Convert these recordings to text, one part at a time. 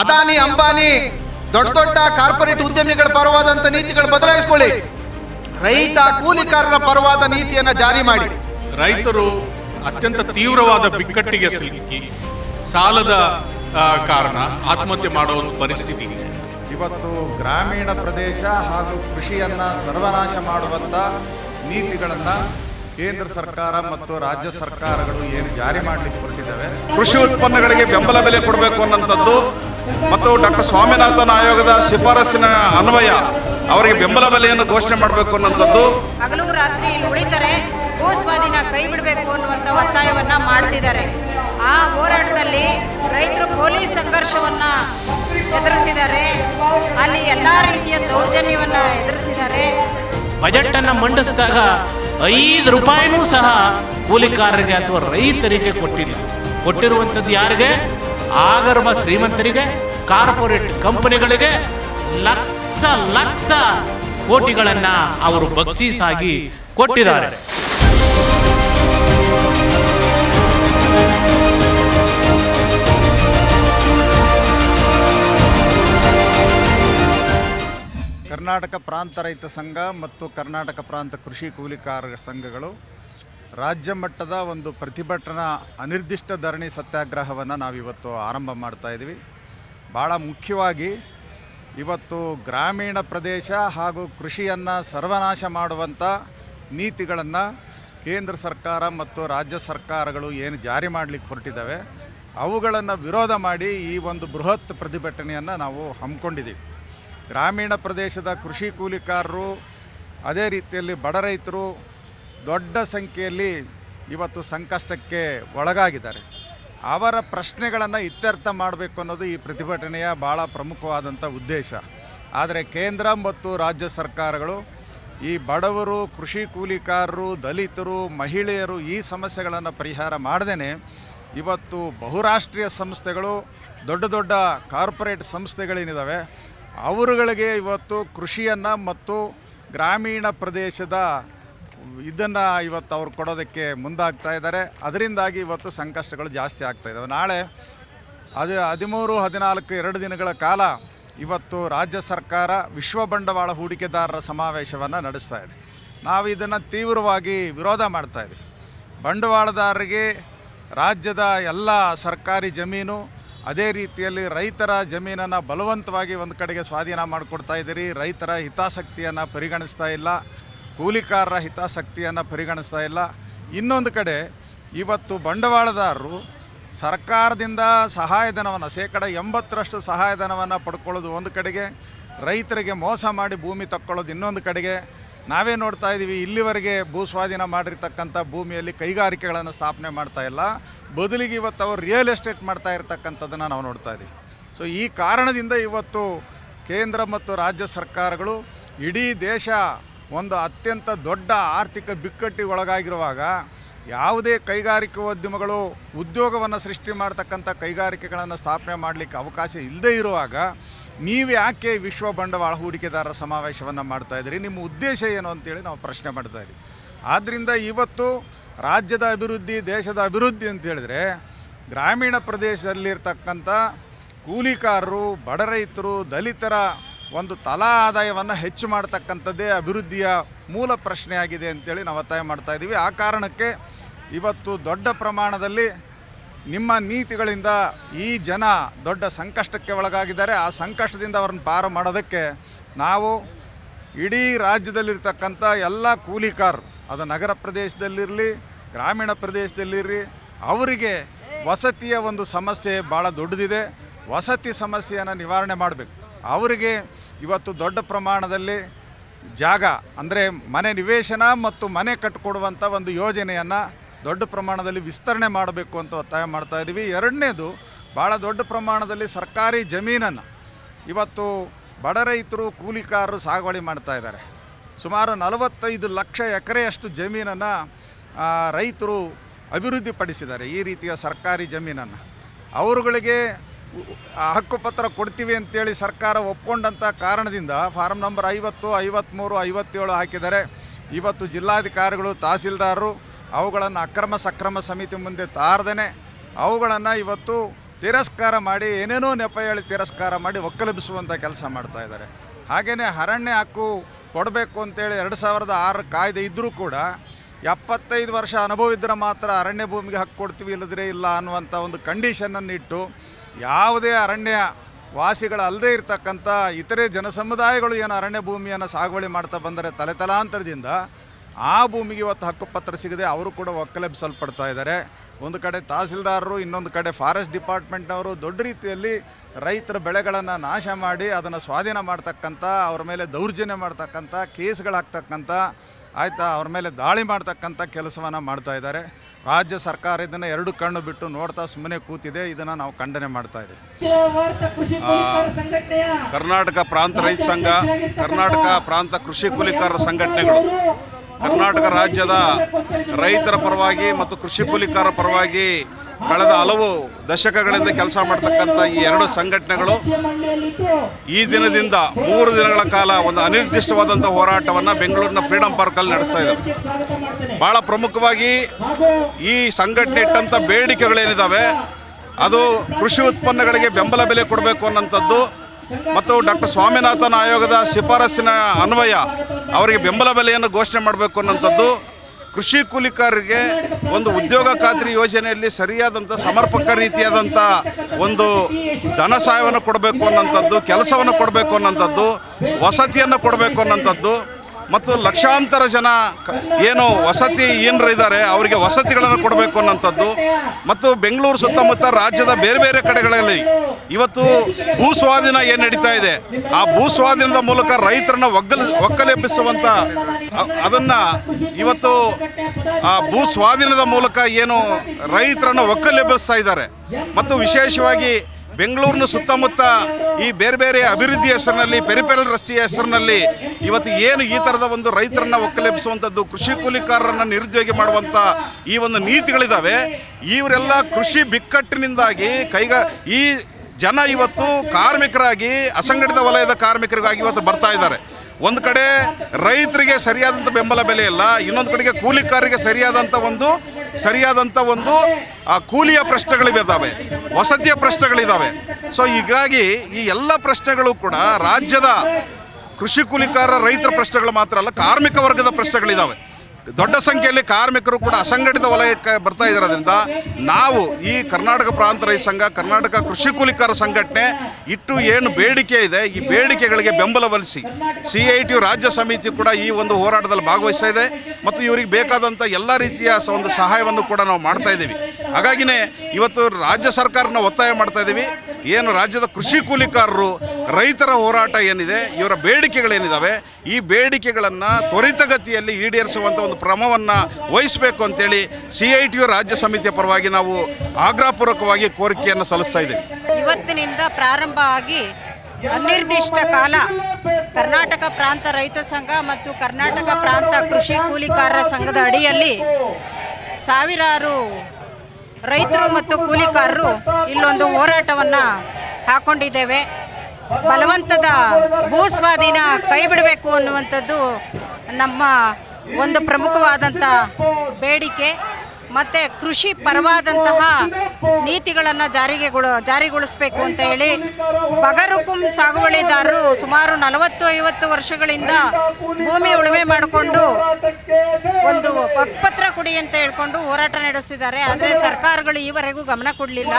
ಅದಾನಿ ಅಂಬಾನಿ ದೊಡ್ಡ ದೊಡ್ಡ ಕಾರ್ಪೊರೇಟ್ ಉದ್ಯಮಿಗಳ ಪರವಾದಂತ ನೀತಿಗಳು ಬದಲಾಯಿಸ್ಕೊಳ್ಳಿ. ರೈತ ಕೂಲಿಕಾರರ ಪರವಾದ ನೀತಿಯನ್ನ ಜಾರಿ ಮಾಡಿ. ರೈತರು ಅತ್ಯಂತ ತೀವ್ರವಾದ ಬಿಕ್ಕಟ್ಟಿಗೆ ಸಿಲುಕಿ ಸಾಲದ ಕಾರಣ ಆತ್ಮಹತ್ಯೆ ಮಾಡುವ ಒಂದು ಪರಿಸ್ಥಿತಿ ಇದೆ. ಇವತ್ತು ಗ್ರಾಮೀಣ ಪ್ರದೇಶ ಹಾಗೂ ಕೃಷಿಯನ್ನು ಸರ್ವನಾಶ ಮಾಡುವಂಥ ನೀತಿಗಳನ್ನು ಕೇಂದ್ರ ಸರ್ಕಾರ ಮತ್ತು ರಾಜ್ಯ ಸರ್ಕಾರಗಳು ಏನು ಜಾರಿ ಮಾಡಲಿಕ್ಕೆ ಹೊರಟಿದ್ದಾವೆ? ಕೃಷಿ ಉತ್ಪನ್ನಗಳಿಗೆ ಬೆಂಬಲ ಬೆಲೆ ಕೊಡಬೇಕು ಅನ್ನೋಂಥದ್ದು ಮತ್ತು ಡಾಕ್ಟರ್ ಸ್ವಾಮಿನಾಥನ್ ಆಯೋಗದ ಶಿಫಾರಸ್ಸಿನ ಅನ್ವಯ ಅವರಿಗೆ ಬೆಂಬಲ ಬೆಲೆಯನ್ನು ಘೋಷಣೆ ಮಾಡಬೇಕು ಅನ್ನೋಂಥದ್ದು ಹಗಲು ರಾತ್ರಿ ಇಲ್ಲಿ ಉಳಿತಾರೆ ಭೂ ಸ್ವಾಧೀನ ಕೈ ಬಿಡಬೇಕು ಅನ್ನುವಂಥ ಒತ್ತಾಯವನ್ನು ಮಾಡ್ತಿದ್ದಾರೆ ಆ ಹೋರಾಟದಲ್ಲಿ ರೈತರು ಪೊಲೀಸ್ ಸಂಘರ್ಷವನ್ನು ಎದುರಿಸಿದ್ದಾರೆ. ಅಲ್ಲಿ ಎಲ್ಲ ರೀತಿಯ ದೌರ್ಜನ್ಯವನ್ನು ಎದುರಿಸಿದ್ದಾರೆ. ಬಜೆಟ್ ಅನ್ನು ಮಂಡಿಸಿದಾಗ ಐದು ರೂಪಾಯಿನೂ ಸಹ ಕೂಲಿಕಾರರಿಗೆ ಅಥವಾ ರೈತರಿಗೆ ಕೊಟ್ಟಿಲ್ಲ. ಕೊಟ್ಟಿರುವಂಥದ್ದು ಯಾರಿಗೆ? ಆಗರ್ಭ ಶ್ರೀಮಂತರಿಗೆ, ಕಾರ್ಪೊರೇಟ್ ಕಂಪನಿಗಳಿಗೆ ಲಕ್ಷ ಲಕ್ಷ ಕೋಟಿಗಳನ್ನು ಅವರು ಬಕ್ಷೀಸಾಗಿ ಕೊಟ್ಟಿದ್ದಾರೆ. ಕರ್ನಾಟಕ ಪ್ರಾಂತ ರೈತ ಸಂಘ ಮತ್ತು ಕರ್ನಾಟಕ ಪ್ರಾಂತ ಕೃಷಿ ಕೂಲಿಕಾರರ ಸಂಘಗಳು ರಾಜ್ಯ ಮಟ್ಟದ ಒಂದು ಪ್ರತಿಭಟನಾ ಅನಿರ್ದಿಷ್ಟ ಧರಣಿ ಸತ್ಯಾಗ್ರಹವನ್ನು ನಾವಿವತ್ತು ಆರಂಭ ಮಾಡ್ತಾ ಇದ್ದೀವಿ. ಭಾಳ ಮುಖ್ಯವಾಗಿ ಇವತ್ತು ಗ್ರಾಮೀಣ ಪ್ರದೇಶ ಹಾಗೂ ಕೃಷಿಯನ್ನು ಸರ್ವನಾಶ ಮಾಡುವಂಥ ನೀತಿಗಳನ್ನು ಕೇಂದ್ರ ಸರ್ಕಾರ ಮತ್ತು ರಾಜ್ಯ ಸರ್ಕಾರಗಳು ಏನು ಜಾರಿ ಮಾಡಲಿಕ್ಕೆ ಹೊರಟಿದ್ದಾವೆ, ಅವುಗಳನ್ನು ವಿರೋಧ ಮಾಡಿ ಈ ಒಂದು ಬೃಹತ್ ಪ್ರತಿಭಟನೆಯನ್ನು ನಾವು ಹಮ್ಮಿಕೊಂಡಿದ್ದೀವಿ. ಗ್ರಾಮೀಣ ಪ್ರದೇಶದ ಕೃಷಿ ಕೂಲಿಕಾರರು, ಅದೇ ರೀತಿಯಲ್ಲಿ ಬಡ ರೈತರು ದೊಡ್ಡ ಸಂಖ್ಯೆಯಲ್ಲಿ ಇವತ್ತು ಸಂಕಷ್ಟಕ್ಕೆ ಒಳಗಾಗಿದ್ದಾರೆ. ಅವರ ಪ್ರಶ್ನೆಗಳನ್ನು ಇತ್ಯರ್ಥ ಮಾಡಬೇಕು ಅನ್ನೋದು ಈ ಪ್ರತಿಭಟನೆಯ ಭಾಳ ಪ್ರಮುಖವಾದಂಥ ಉದ್ದೇಶ. ಆದರೆ ಕೇಂದ್ರ ಮತ್ತು ರಾಜ್ಯ ಸರ್ಕಾರಗಳು ಈ ಬಡವರು, ಕೃಷಿ ಕೂಲಿಕಾರರು, ದಲಿತರು, ಮಹಿಳೆಯರು ಈ ಸಮಸ್ಯೆಗಳನ್ನು ಪರಿಹಾರ ಮಾಡದೇ ಇವತ್ತು ಬಹುರಾಷ್ಟ್ರೀಯ ಸಂಸ್ಥೆಗಳು ದೊಡ್ಡ ದೊಡ್ಡ ಕಾರ್ಪೊರೇಟ್ ಸಂಸ್ಥೆಗಳೇನಿದ್ದಾವೆ ಅವರುಗಳಿಗೆ ಇವತ್ತು ಕೃಷಿಯನ್ನು ಮತ್ತು ಗ್ರಾಮೀಣ ಪ್ರದೇಶದ ಇದನ್ನು ಇವತ್ತು ಅವ್ರು ಕೊಡೋದಕ್ಕೆ ಮುಂದಾಗ್ತಾ ಇದ್ದಾರೆ. ಅದರಿಂದಾಗಿ ಇವತ್ತು ಸಂಕಷ್ಟಗಳು ಜಾಸ್ತಿ ಆಗ್ತಾ ಇದ್ದಾವೆ ನಾಳೆ ಅದು ಹದಿಮೂರು, ಹದಿನಾಲ್ಕು, ಎರಡು ದಿನಗಳ ಕಾಲ ಇವತ್ತು ರಾಜ್ಯ ಸರ್ಕಾರ ವಿಶ್ವ ಬಂಡವಾಳ ಹೂಡಿಕೆದಾರರ ಸಮಾವೇಶವನ್ನು ನಡೆಸ್ತಾ ಇದೆ. ನಾವು ಇದನ್ನು ತೀವ್ರವಾಗಿ ವಿರೋಧ ಮಾಡ್ತಾ ಇದ್ದೀವಿ ಬಂಡವಾಳದಾರರಿಗೆ ರಾಜ್ಯದ ಎಲ್ಲ ಸರ್ಕಾರಿ ಜಮೀನು ಅದೇ ರೀತಿಯಲ್ಲಿ ರೈತರ ಜಮೀನನ್ನು ಬಲವಂತವಾಗಿ ಒಂದು ಕಡೆಗೆ ಸ್ವಾಧೀನ ಮಾಡಿಕೊಡ್ತಾ ಇದ್ದೀರಿ. ರೈತರ ಹಿತಾಸಕ್ತಿಯನ್ನು ಪರಿಗಣಿಸ್ತಾ ಇಲ್ಲ. ಕೂಲಿಕಾರರ ಹಿತಾಸಕ್ತಿಯನ್ನು ಪರಿಗಣಿಸ್ತಾ ಇಲ್ಲ. ಇನ್ನೊಂದು ಕಡೆ ಇವತ್ತು ಬಂಡವಾಳದಾರರು ಸರ್ಕಾರದಿಂದ ಸಹಾಯಧನವನ್ನು, ಶೇಕಡ ಎಂಬತ್ತರಷ್ಟು ಸಹಾಯಧನವನ್ನು ಪಡ್ಕೊಳ್ಳೋದು ಒಂದು ಕಡೆಗೆ, ರೈತರಿಗೆ ಮೋಸ ಮಾಡಿ ಭೂಮಿ ತಕ್ಕೊಳ್ಳೋದು ಇನ್ನೊಂದು ಕಡೆಗೆ ನಾವೇ ನೋಡ್ತಾ ಇದ್ದೀವಿ, ಇಲ್ಲಿವರೆಗೆ ಭೂ ಸ್ವಾಧೀನ ಮಾಡಿರ್ತಕ್ಕಂಥ ಭೂಮಿಯಲ್ಲಿ ಕೈಗಾರಿಕೆಗಳನ್ನು ಸ್ಥಾಪನೆ ಮಾಡ್ತಾ ಇಲ್ಲ. ಬದಲಿಗೆ ಇವತ್ತು ಅವರು ರಿಯಲ್ ಎಸ್ಟೇಟ್ ಮಾಡ್ತಾ ಇರ್ತಕ್ಕಂಥದ್ದನ್ನು ನಾವು ನೋಡ್ತಾ ಇದ್ದೀವಿ. ಸೊ ಈ ಕಾರಣದಿಂದ ಇವತ್ತು ಕೇಂದ್ರ ಮತ್ತು ರಾಜ್ಯ ಸರ್ಕಾರಗಳು ಇಡೀ ದೇಶ ಒಂದು ಅತ್ಯಂತ ದೊಡ್ಡ ಆರ್ಥಿಕ ಬಿಕ್ಕಟ್ಟಿಗೆ ಒಳಗಾಗಿರುವಾಗ ಯಾವುದೇ ಕೈಗಾರಿಕೋದ್ಯಮಗಳು ಉದ್ಯೋಗವನ್ನು ಸೃಷ್ಟಿ ಮಾಡ್ತಕ್ಕಂಥ ಕೈಗಾರಿಕೆಗಳನ್ನು ಸ್ಥಾಪನೆ ಮಾಡಲಿಕ್ಕೆ ಅವಕಾಶ ಇಲ್ಲದೇ ಇರುವಾಗ ನೀವು ಯಾಕೆ ವಿಶ್ವ ಬಂಡವಾಳ ಹೂಡಿಕೆದಾರರ ಸಮಾವೇಶವನ್ನು ಮಾಡ್ತಾ ಇದ್ದೀರಿ? ನಿಮ್ಮ ಉದ್ದೇಶ ಏನು ಅಂತೇಳಿ ನಾವು ಪ್ರಶ್ನೆ ಮಾಡ್ತಾ ಇದ್ದೀವಿ. ಆದ್ದರಿಂದ ಇವತ್ತು ರಾಜ್ಯದ ಅಭಿವೃದ್ಧಿ, ದೇಶದ ಅಭಿವೃದ್ಧಿ ಅಂತೇಳಿದರೆ ಗ್ರಾಮೀಣ ಪ್ರದೇಶದಲ್ಲಿರ್ತಕ್ಕಂಥ ಕೂಲಿಕಾರರು, ಬಡ ರೈತರು, ದಲಿತರ ಒಂದು ತಲಾ ಆದಾಯವನ್ನು ಹೆಚ್ಚು ಮಾಡ್ತಕ್ಕಂಥದ್ದೇ ಅಭಿವೃದ್ಧಿಯ ಮೂಲ ಪ್ರಶ್ನೆಯಾಗಿದೆ ಅಂತೇಳಿ ನಾವು ಒತ್ತಾಯ ಮಾಡ್ತಾ ಇದ್ದೀವಿ. ಆ ಕಾರಣಕ್ಕೆ ಇವತ್ತು ದೊಡ್ಡ ಪ್ರಮಾಣದಲ್ಲಿ ನಿಮ್ಮ ನೀತಿಗಳಿಂದ ಈ ಜನ ದೊಡ್ಡ ಸಂಕಷ್ಟಕ್ಕೆ ಒಳಗಾಗಿದ್ದಾರೆ. ಆ ಸಂಕಷ್ಟದಿಂದ ಅವ್ರನ್ನ ಪಾರು ಮಾಡೋದಕ್ಕೆ ನಾವು ಇಡೀ ರಾಜ್ಯದಲ್ಲಿರ್ತಕ್ಕಂಥ ಎಲ್ಲ ಕೂಲಿಕಾರ್, ಅದು ನಗರ ಪ್ರದೇಶದಲ್ಲಿರಲಿ, ಗ್ರಾಮೀಣ ಪ್ರದೇಶದಲ್ಲಿರಲಿ, ಅವರಿಗೆ ವಸತಿಯ ಒಂದು ಸಮಸ್ಯೆ ಭಾಳ ದೊಡ್ಡದಿದೆ. ವಸತಿ ಸಮಸ್ಯೆಯನ್ನು ನಿವಾರಣೆ ಮಾಡಬೇಕು. ಅವರಿಗೆ ಇವತ್ತು ದೊಡ್ಡ ಪ್ರಮಾಣದಲ್ಲಿ ಜಾಗ, ಅಂದರೆ ಮನೆ ನಿವೇಶನ ಮತ್ತು ಮನೆ ಕಟ್ಟಿಕೊಡುವಂಥ ಒಂದು ಯೋಜನೆಯನ್ನು ದೊಡ್ಡ ಪ್ರಮಾಣದಲ್ಲಿ ವಿಸ್ತರಣೆ ಮಾಡಬೇಕು ಅಂತ ಒತ್ತಾಯ ಮಾಡ್ತಾ ಇದ್ದೀವಿ ಎರಡನೇದು ಭಾಳ ದೊಡ್ಡ ಪ್ರಮಾಣದಲ್ಲಿ ಸರ್ಕಾರಿ ಜಮೀನನ್ನು ಇವತ್ತು ಬಡ ರೈತರು, ಕೂಲಿಕಾರರು ಸಾಗುವಳಿ ಮಾಡ್ತಾ ಇದ್ದಾರೆ. ಸುಮಾರು ನಲವತ್ತೈದು ಲಕ್ಷ ಎಕರೆಯಷ್ಟು ಜಮೀನನ್ನು ರೈತರು ಅಭಿವೃದ್ಧಿಪಡಿಸಿದ್ದಾರೆ ಈ ರೀತಿಯ ಸರ್ಕಾರಿ ಜಮೀನನ್ನು. ಅವರುಗಳಿಗೆ ಹಕ್ಕುಪತ್ರ ಕೊಡ್ತೀವಿ ಅಂತೇಳಿ ಸರ್ಕಾರ ಒಪ್ಕೊಂಡಂಥ ಕಾರಣದಿಂದ ಫಾರ್ಮ್ ನಂಬರ್ ಐವತ್ತು ಐವತ್ತ್ಮೂರು ಐವತ್ತೇಳು ಹಾಕಿದ್ದಾರೆ. ಇವತ್ತು ಜಿಲ್ಲಾಧಿಕಾರಿಗಳು, ತಹಸೀಲ್ದಾರರು ಅವುಗಳನ್ನು ಅಕ್ರಮ ಸಕ್ರಮ ಸಮಿತಿ ಮುಂದೆ ತಾರದೇ ಅವುಗಳನ್ನು ಇವತ್ತು ತಿರಸ್ಕಾರ ಮಾಡಿ ಏನೇನೋ ನೆಪ ಹೇಳಿ ತಿರಸ್ಕಾರ ಮಾಡಿ ಒಕ್ಕಲಬಿಸುವಂಥ ಕೆಲಸ ಮಾಡ್ತಾ ಇದ್ದಾರೆ. ಹಾಗೆಯೇ ಅರಣ್ಯ ಹಕ್ಕು ಕೊಡಬೇಕು ಅಂತೇಳಿ ಎರಡು ಸಾವಿರದ ಆರು ಕಾಯ್ದೆ ಇದ್ದರೂ ಕೂಡ ಎಪ್ಪತ್ತೈದು ವರ್ಷ ಅನುಭವ ಇದ್ದರೆ ಮಾತ್ರ ಅರಣ್ಯ ಭೂಮಿಗೆ ಹಕ್ಕು ಕೊಡ್ತೀವಿ ಇಲ್ಲದ್ರೆ ಇಲ್ಲ ಅನ್ನುವಂಥ ಒಂದು ಕಂಡೀಷನನ್ನು ಇಟ್ಟು ಯಾವುದೇ ಅರಣ್ಯ ವಾಸಿಗಳಲ್ಲದೆ ಇರತಕ್ಕಂಥ ಇತರೆ ಜನಸಮುದಾಯಗಳು ಏನು ಅರಣ್ಯ ಭೂಮಿಯನ್ನು ಸಾಗುವಳಿ ಮಾಡ್ತಾ ಬಂದರೆ ತಲೆತಲಾಂತರದಿಂದ ಆ ಭೂಮಿಗೆ ಇವತ್ತು ಹಕ್ಕುಪತ್ರ ಸಿಗದೆ ಅವರು ಕೂಡ ಒಕ್ಕಲೆಬ್ಬಿಸಲ್ಪಡ್ತಾ ಇದ್ದಾರೆ. ಒಂದು ಕಡೆ ತಹಸೀಲ್ದಾರರು, ಇನ್ನೊಂದು ಕಡೆ ಫಾರೆಸ್ಟ್ ಡಿಪಾರ್ಟ್ಮೆಂಟ್ನವರು ದೊಡ್ಡ ರೀತಿಯಲ್ಲಿ ರೈತರ ಬೆಳೆಗಳನ್ನು ನಾಶ ಮಾಡಿ ಅದನ್ನು ಸ್ವಾಧೀನ ಮಾಡ್ತಕ್ಕಂಥ, ಅವ್ರ ಮೇಲೆ ದೌರ್ಜನ್ಯ ಮಾಡ್ತಕ್ಕಂಥ, ಕೇಸ್ಗಳಾಗ್ತಕ್ಕಂಥ ಆಯಿತಾ ಅವ್ರ ಮೇಲೆ ದಾಳಿ ಮಾಡ್ತಕ್ಕಂಥ ಕೆಲಸವನ್ನು ಮಾಡ್ತಾ ಇದ್ದಾರೆ. ರಾಜ್ಯ ಸರ್ಕಾರ ಇದನ್ನು ಎರಡು ಕಣ್ಣು ಬಿಟ್ಟು ನೋಡ್ತಾ ಸುಮ್ಮನೆ ಕೂತಿದೆ ಇದನ್ನು ನಾವು ಖಂಡನೆ ಮಾಡ್ತಾ ಇದ್ದೀವಿ. ಕರ್ನಾಟಕ ಪ್ರಾಂತ ರೈತ ಸಂಘ ಕರ್ನಾಟಕ ಪ್ರಾಂತ ಕೃಷಿ ಕೂಲಿಕಾರರ ಸಂಘಟನೆಗಳು ಕರ್ನಾಟಕ ರಾಜ್ಯದ ರೈತರ ಪರವಾಗಿ ಮತ್ತು ಕೃಷಿ ಕೂಲಿಕಾರರ ಪರವಾಗಿ ಕಳೆದ ಹಲವು ದಶಕಗಳಿಂದ ಕೆಲಸ ಮಾಡ್ತಕ್ಕಂಥ ಈ ಎರಡು ಸಂಘಟನೆಗಳು ಈ ದಿನದಿಂದ ಮೂರು ದಿನಗಳ ಕಾಲ ಒಂದು ಅನಿರ್ದಿಷ್ಟವಾದಂಥ ಹೋರಾಟವನ್ನು ಬೆಂಗಳೂರಿನ ಫ್ರೀಡಂ ಪಾರ್ಕಲ್ಲಿ ನಡೆಸ್ತಾ ಇದ್ದಾರೆ ಭಾಳ ಪ್ರಮುಖವಾಗಿ ಈ ಸಂಘಟನೆ ಇಟ್ಟಂಥ ಬೇಡಿಕೆಗಳೇನಿದ್ದಾವೆ ಅದು ಕೃಷಿ ಉತ್ಪನ್ನಗಳಿಗೆ ಬೆಂಬಲ ಬೆಲೆ ಕೊಡಬೇಕು ಅನ್ನೋಂಥದ್ದು, ಮತ್ತು ಡಾಕ್ಟರ್ ಸ್ವಾಮಿನಾಥನ್ ಆಯೋಗದ ಶಿಫಾರಸ್ಸಿನ ಅನ್ವಯ ಅವರಿಗೆ ಬೆಂಬಲ ಬೆಲೆಯನ್ನು ಘೋಷಣೆ ಮಾಡಬೇಕು ಅನ್ನೋಂಥದ್ದು. ಕೃಷಿ ಕೂಲಿಕಾರರಿಗೆ ಒಂದು ಉದ್ಯೋಗ ಖಾತ್ರಿ ಯೋಜನೆಯಲ್ಲಿ ಸರಿಯಾದಂಥ ಸಮರ್ಪಕ ರೀತಿಯಾದಂಥ ಒಂದು ಧನ ಸಹಾಯವನ್ನು ಕೊಡಬೇಕು ಅನ್ನೋಂಥದ್ದು, ಕೆಲಸವನ್ನು ಕೊಡಬೇಕು ಅನ್ನೋಂಥದ್ದು, ವಸತಿಯನ್ನು ಕೊಡಬೇಕು ಅನ್ನೋಂಥದ್ದು. ಮತ್ತು ಲಕ್ಷಾಂತರ ಜನ ಏನು ವಸತಿ ಏನರು ಇದ್ದಾರೆ, ಅವರಿಗೆ ವಸತಿಗಳನ್ನು ಕೊಡಬೇಕು ಅನ್ನೋಂಥದ್ದು. ಮತ್ತು ಬೆಂಗಳೂರು ಸುತ್ತಮುತ್ತ ರಾಜ್ಯದ ಬೇರೆ ಬೇರೆ ಕಡೆಗಳಲ್ಲಿ ಇವತ್ತು ಭೂ ಸ್ವಾಧೀನ ಏನು ನಡೀತಾ ಇದೆ? ಆ ಭೂ ಸ್ವಾಧೀನದ ಮೂಲಕ ರೈತರನ್ನ ಒಗ್ಗಲ್ ಒಕ್ಕಲೆಬ್ಬಿಸುವಂಥ ಅದನ್ನು ಇವತ್ತು ಆ ಭೂ ಸ್ವಾಧೀನದ ಮೂಲಕ ಏನು ರೈತರನ್ನ ಒಕ್ಕಲೆಬ್ಬಿಸ್ತಾ ಇದ್ದಾರೆ. ಮತ್ತು ವಿಶೇಷವಾಗಿ ಬೆಂಗಳೂರಿನ ಸುತ್ತಮುತ್ತ ಈ ಬೇರೆ ಬೇರೆ ಅಭಿವೃದ್ಧಿ ಹೆಸರಿನಲ್ಲಿ ಪೆರಿಪೆರಲ್ ರಸ್ತೆಯ ಹೆಸರಿನಲ್ಲಿ ಇವತ್ತು ಏನು ಈ ಥರದ ಒಂದು ರೈತರನ್ನ ಒಕ್ಕಲೆಬ್ಬಿಸುವಂಥದ್ದು ಕೃಷಿ ಕೂಲಿಕಾರರನ್ನು ನಿರುದ್ಯೋಗಿ ಮಾಡುವಂಥ ಈ ಒಂದು ನೀತಿಗಳಿದ್ದಾವೆ ಇವರೆಲ್ಲ ಕೃಷಿ ಬಿಕ್ಕಟ್ಟಿನಿಂದಾಗಿ ಕೈಗ ಈ ಜನ ಇವತ್ತು ಕಾರ್ಮಿಕರಾಗಿ, ಅಸಂಘಟಿತ ವಲಯದ ಕಾರ್ಮಿಕರಿಗಾಗಿ ಇವತ್ತು ಬರ್ತಾ ಇದ್ದಾರೆ. ಒಂದು ಕಡೆ ರೈತರಿಗೆ ಸರಿಯಾದಂಥ ಬೆಂಬಲ ಬೆಲೆ ಇಲ್ಲ, ಇನ್ನೊಂದು ಕಡೆಗೆ ಕೂಲಿಕಾರರಿಗೆ ಸರಿಯಾದಂಥ ಒಂದು ಸರಿಯಾದಂಥ ಒಂದು, ಆ, ಕೂಲಿಯ ಪ್ರಶ್ನೆಗಳಿದ್ದಾವೆ ವಸತಿಯ ಪ್ರಶ್ನೆಗಳಿದ್ದಾವೆ ಸೊ ಹೀಗಾಗಿ ಈ ಎಲ್ಲ ಪ್ರಶ್ನೆಗಳು ಕೂಡ ರಾಜ್ಯದ ಕೃಷಿ ಕೂಲಿಕಾರ ರೈತರ ಪ್ರಶ್ನೆಗಳು ಮಾತ್ರ ಅಲ್ಲ, ಕಾರ್ಮಿಕ ವರ್ಗದ ಪ್ರಶ್ನೆಗಳಿದ್ದಾವೆ ದೊಡ್ಡ ಸಂಖ್ಯೆಯಲ್ಲಿ ಕಾರ್ಮಿಕರು ಕೂಡ ಅಸಂಘಟಿತ ವಲಯಕ್ಕೆ ಬರ್ತಾ ಇರೋದ್ರಿಂದ ನಾವು ಈ ಕರ್ನಾಟಕ ಪ್ರಾಂತ ರೈತ ಸಂಘ, ಕರ್ನಾಟಕ ಕೃಷಿ ಕೂಲಿಕಾರ ಸಂಘಟನೆ ಇಟ್ಟು ಏನು ಬೇಡಿಕೆ ಇದೆ, ಈ ಬೇಡಿಕೆಗಳಿಗೆ ಬೆಂಬಲ ವಲಿಸಿ ಸಿ ಐ ಟಿ ರಾಜ್ಯ ಸಮಿತಿ ಕೂಡ ಈ ಒಂದು ಹೋರಾಟದಲ್ಲಿ ಭಾಗವಹಿಸ್ತಾ ಇದೆ. ಮತ್ತು ಇವರಿಗೆ ಬೇಕಾದಂಥ ಎಲ್ಲ ರೀತಿಯ ಒಂದು ಸಹಾಯವನ್ನು ಕೂಡ ನಾವು ಮಾಡ್ತಾ ಇದ್ದೀವಿ. ಹಾಗಾಗಿನೇ ಇವತ್ತು ರಾಜ್ಯ ಸರ್ಕಾರನ ಒತ್ತಾಯ ಮಾಡ್ತಾ ಇದ್ದೀವಿ. ಏನು ರಾಜ್ಯದ ಕೃಷಿ ಕೂಲಿಕಾರರು, ರೈತರ ಹೋರಾಟ ಏನಿದೆ, ಇವರ ಬೇಡಿಕೆಗಳೇನಿದ್ದಾವೆ ಈ ಬೇಡಿಕೆಗಳನ್ನು ತ್ವರಿತಗತಿಯಲ್ಲಿ ಈಡೇರಿಸುವಂಥ ಕ್ರಮವನ್ನು ವಹಿಸಬೇಕು ಅಂತೇಳಿ ಸಿ ಐ ಟಿ ಯು ರಾಜ್ಯ ಸಮಿತಿಯ ಪರವಾಗಿ ನಾವು ಆಗ್ರಹಪೂರ್ವಕವಾಗಿ ಕೋರಿಕೆಯನ್ನು ಸಲ್ಲಿಸ್ತಾ ಇದ್ದೀವಿ. ಇವತ್ತಿನಿಂದ ಪ್ರಾರಂಭ ಆಗಿ ಅನಿರ್ದಿಷ್ಟ ಕಾಲ ಕರ್ನಾಟಕ ಪ್ರಾಂತ ರೈತ ಸಂಘ ಮತ್ತು ಕರ್ನಾಟಕ ಪ್ರಾಂತ ಕೃಷಿ ಕೂಲಿಕಾರರ ಸಂಘದ ಅಡಿಯಲ್ಲಿ ಸಾವಿರಾರು ರೈತರು ಮತ್ತು ಕೂಲಿಕಾರರು ಇಲ್ಲೊಂದು ಹೋರಾಟವನ್ನು ಹಾಕೊಂಡಿದ್ದೇವೆ. ಬಲವಂತದ ಭೂ ಸ್ವಾಧೀನ ಕೈ ಬಿಡಬೇಕು ಅನ್ನುವಂಥದ್ದು ನಮ್ಮ ಒಂದು ಪ್ರಮುಖವಾದಂಥ ಬೇಡಿಕೆ ಮತ್ತು ಕೃಷಿ ಪರವಾದಂತಹ ನೀತಿಗಳನ್ನು ಜಾರಿಗೆ ಜಾರಿಗೊಳಿಸಬೇಕು ಅಂತ ಹೇಳಿ ಬಗರುಕುಂ ಸಾಗುವಳಿದಾರರು ಸುಮಾರು ನಲವತ್ತು ಐವತ್ತು ವರ್ಷಗಳಿಂದ ಭೂಮಿ ಉಳುಮೆ ಮಾಡಿಕೊಂಡು ಒಂದು ಪಕ್ಪತ್ರ ಕೊಡಿ ಅಂತ ಹೇಳ್ಕೊಂಡು ಹೋರಾಟ ನಡೆಸಿದ್ದಾರೆ ಆದರೆ ಸರ್ಕಾರಗಳು ಈವರೆಗೂ ಗಮನ ಕೊಡಲಿಲ್ಲ.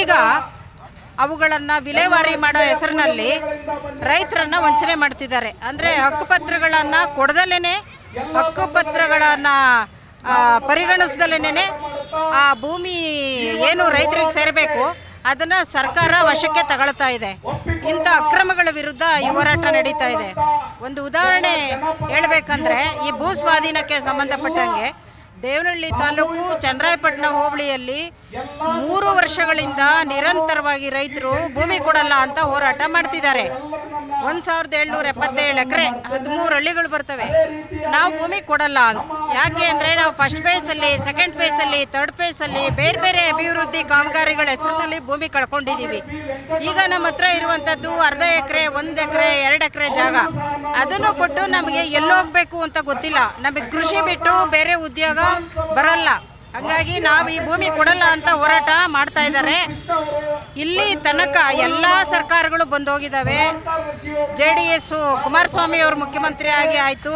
ಈಗ ಅವುಗಳನ್ನು ವಿಲೇವಾರಿ ಮಾಡೋ ಹೆಸರಿನಲ್ಲಿ ರೈತರನ್ನ ವಂಚನೆ ಮಾಡ್ತಿದ್ದಾರೆ. ಅಂದರೆ ಹಕ್ಕುಪತ್ರಗಳನ್ನು ಕೊಡದಲ್ಲೇ ಹಕ್ಕುಪತ್ರಗಳನ್ನು ಪರಿಗಣಿಸ್ದಲೇನೆ ಆ ಭೂಮಿ ಏನು ರೈತರಿಗೆ ಸೇರಬೇಕು, ಅದನ್ನು ಸರ್ಕಾರ ವಶಕ್ಕೆ ತಗೊಳ್ತಾ ಇದೆ. ಇಂಥ ಅಕ್ರಮಗಳ ವಿರುದ್ಧ ಈ ಹೋರಾಟ ನಡೀತಾ ಇದೆ. ಒಂದು ಉದಾಹರಣೆ ಹೇಳ್ಬೇಕಂದ್ರೆ ಈ ಭೂ ಸ್ವಾಧೀನಕ್ಕೆ ಸಂಬಂಧಪಟ್ಟಂಗೆ ದೇವನಹಳ್ಳಿ ತಾಲೂಕು ಚನ್ನರಾಯಪಟ್ಟಣ ಹೋಬಳಿಯಲ್ಲಿ ಮೂರು ವರ್ಷಗಳಿಂದ ನಿರಂತರವಾಗಿ ರೈತರು ಭೂಮಿ ಕೊಡಲ್ಲ ಅಂತ ಹೋರಾಟ ಮಾಡ್ತಿದ್ದಾರೆ. ಒಂದು ಸಾವಿರದ ಏಳ್ನೂರ ಎಪ್ಪತ್ತೇಳು ಎಕರೆ ಹದಿಮೂರು ಹಳ್ಳಿಗಳು ಬರ್ತವೆ. ನಾವು ಭೂಮಿ ಕೊಡಲ್ಲ. ಅಂತ ಯಾಕೆ ಅಂದರೆ ನಾವು ಫಸ್ಟ್ ಫೇಸಲ್ಲಿ ಸೆಕೆಂಡ್ ಫೇಸಲ್ಲಿ ತರ್ಡ್ ಫೇಸಲ್ಲಿ ಬೇರೆ ಬೇರೆ ಅಭಿವೃದ್ಧಿ ಕಾಮಗಾರಿಗಳ ಹೆಸರಿನಲ್ಲಿ ಭೂಮಿ ಕಳ್ಕೊಂಡಿದ್ದೀವಿ. ಈಗ ನಮ್ಮ ಹತ್ರ ಇರುವಂಥದ್ದು ಅರ್ಧ ಎಕರೆ, ಒಂದು ಎಕರೆ, ಎರಡು ಎಕರೆ ಜಾಗ. ಅದನ್ನು ಕೊಟ್ಟು ನಮಗೆ ಎಲ್ಲೋಗಬೇಕು ಅಂತ ಗೊತ್ತಿಲ್ಲ. ನಮಗೆ ಕೃಷಿ ಬಿಟ್ಟು ಬೇರೆ ಉದ್ಯೋಗ ಬರಲ್ಲ. ಹಾಗಾಗಿ ನಾವು ಈ ಭೂಮಿ ಕೊಡಲ್ಲ ಅಂತ ಹೋರಾಟ ಮಾಡ್ತಾ ಇದ್ದಾರೆ. ಇಲ್ಲಿ ತನಕ ಎಲ್ಲ ಸರ್ಕಾರಗಳು ಬಂದೋಗಿದ್ದಾವೆ. ಜೆ ಡಿ ಎಸ್ಸು ಕುಮಾರಸ್ವಾಮಿ ಅವರು ಮುಖ್ಯಮಂತ್ರಿ ಆಗಿ ಆಯಿತು.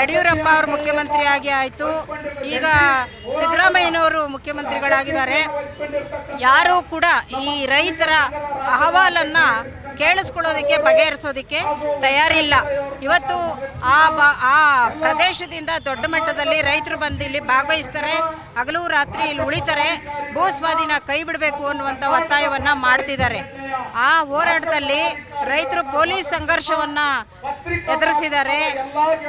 ಯಡಿಯೂರಪ್ಪ ಅವರು ಮುಖ್ಯಮಂತ್ರಿ ಆಗಿ ಆಯಿತು. ಈಗ ಸಿದ್ದರಾಮಯ್ಯನವರು ಮುಖ್ಯಮಂತ್ರಿಗಳಾಗಿದ್ದಾರೆ. ಯಾರೂ ಕೂಡ ಈ ರೈತರ ಅಹವಾಲನ್ನು ಕೇಳಿಸ್ಕೊಳ್ಳೋದಕ್ಕೆ, ಬಗೆಹರಿಸೋದಕ್ಕೆ ತಯಾರಿಲ್ಲ. ಇವತ್ತು ಆ ಬ, ಆ ಪ್ರದೇಶದಿಂದ ದೊಡ್ಡ ಮಟ್ಟದಲ್ಲಿ ರೈತರು ಬಂದು ಇಲ್ಲಿ ಭಾಗವಹಿಸ್ತಾರೆ. ಹಗಲು ರಾತ್ರಿ ಇಲ್ಲಿ ಉಳಿತಾರೆ. ಭೂ ಸ್ವಾಧೀನ ಕೈ ಬಿಡಬೇಕು ಅನ್ನುವಂಥ ಒತ್ತಾಯವನ್ನು ಮಾಡ್ತಿದ್ದಾರೆ. ಆ ಹೋರಾಟದಲ್ಲಿ ರೈತರು ಪೊಲೀಸ್ ಸಂಘರ್ಷವನ್ನು ಎದುರಿಸಿದ್ದಾರೆ.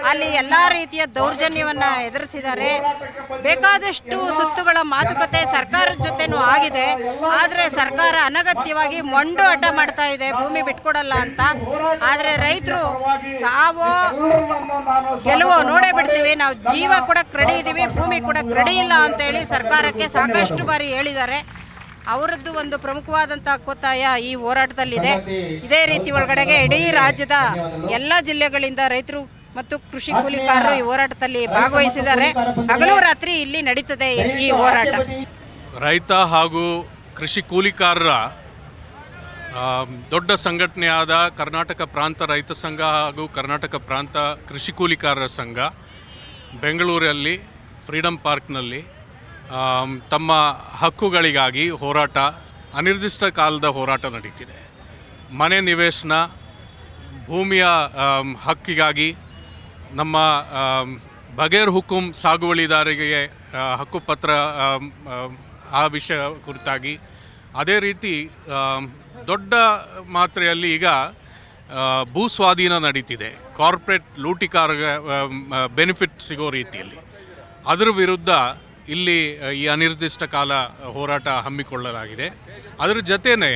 ಅಲ್ಲಿ ಎಲ್ಲ ರೀತಿಯ ದೌರ್ಜನ್ಯವನ್ನು ಎದುರಿಸಿದ್ದಾರೆ. ಬೇಕಾದಷ್ಟು ಸುತ್ತುಗಳ ಮಾತುಕತೆ ಸರ್ಕಾರದ ಜೊತೆನೂ ಆಗಿದೆ. ಆದರೆ ಸರ್ಕಾರ ಅನಗತ್ಯವಾಗಿ ಮಂಡು ಅಡ್ಡ ಮಾಡ್ತಾ ಇದೆ. ಭೂಮಿ ಬಿಟ್ಕೊಡಲ್ಲ ಅಂತ. ಆದರೆ ರೈತರು ಸಾವೋ ಗೆಲುವು ನೋಡೇ ಬಿಡ್ತೀವಿ. ನಾವು ಜೀವ ಕೂಡ ಕ್ರೆಡಿ ಇದ್ದೀವಿ ಭೂಮಿ ಕೂಡ ಕ್ರೆಡಿ ಇಲ್ಲ ಅಂತೇಳಿ ಸರ್ಕಾರಕ್ಕೆ ಸಾಕಷ್ಟು ಬಾರಿ ಹೇಳಿದ್ದಾರೆ. ಅವರದ್ದು ಒಂದು ಪ್ರಮುಖವಾದಂಥ ಕೊತ್ತಾಯ ಈ ಹೋರಾಟದಲ್ಲಿದೆ. ಇದೇ ರೀತಿ ಒಳಗಡೆಗೆ ಇಡೀ ರಾಜ್ಯದ ಎಲ್ಲ ಜಿಲ್ಲೆಗಳಿಂದ ರೈತರು ಮತ್ತು ಕೃಷಿ ಕೂಲಿಕಾರರು ಈ ಹೋರಾಟದಲ್ಲಿ ಭಾಗವಹಿಸಿದ್ದಾರೆ. ಹಗಲು ರಾತ್ರಿ ಇಲ್ಲಿ ನಡೀತದೆ ಈ ಹೋರಾಟ. ರೈತ ಹಾಗೂ ಕೃಷಿ ಕೂಲಿಕಾರರ ದೊಡ್ಡ ಸಂಘಟನೆಯಾದ ಕರ್ನಾಟಕ ಪ್ರಾಂತ ರೈತ ಸಂಘ ಹಾಗೂ ಕರ್ನಾಟಕ ಪ್ರಾಂತ ಕೃಷಿ ಕೂಲಿಕಾರರ ಸಂಘ ಬೆಂಗಳೂರಲ್ಲಿ ಫ್ರೀಡಮ್ ಪಾರ್ಕ್ನಲ್ಲಿ ತಮ್ಮ ಹಕ್ಕುಗಳಿಗಾಗಿ ಹೋರಾಟ, ಅನಿರ್ದಿಷ್ಟ ಕಾಲದ ಹೋರಾಟ ನಡೀತಿದೆ. ಮನೆ ನಿವೇಶನ, ಭೂಮಿಯ ಹಕ್ಕಿಗಾಗಿ ನಮ್ಮ ಬಗೇರ್ ಹುಕುಂ ಸಾಗುವಳಿದಾರರಿಗೆ ಹಕ್ಕುಪತ್ರ ಆ ವಿಷಯ ಕುರಿತಾಗಿ ಅದೇ ರೀತಿ ದೊಡ್ಡ ಮಾತ್ರೆಯಲ್ಲಿ ಈಗ ಭೂ ಸ್ವಾಧೀನ ನಡೀತಿದೆ. ಕಾರ್ಪೊರೇಟ್ ಲೂಟಿಕಾರ ಬೆನಿಫಿಟ್ ಸಿಗೋ ರೀತಿಯಲ್ಲಿ. ಅದರ ವಿರುದ್ಧ ಇಲ್ಲಿ ಈ ಅನಿರ್ದಿಷ್ಟ ಕಾಲ ಹೋರಾಟ ಹಮ್ಮಿಕೊಳ್ಳಲಾಗಿದೆ. ಅದರ ಜೊತೆಯೇ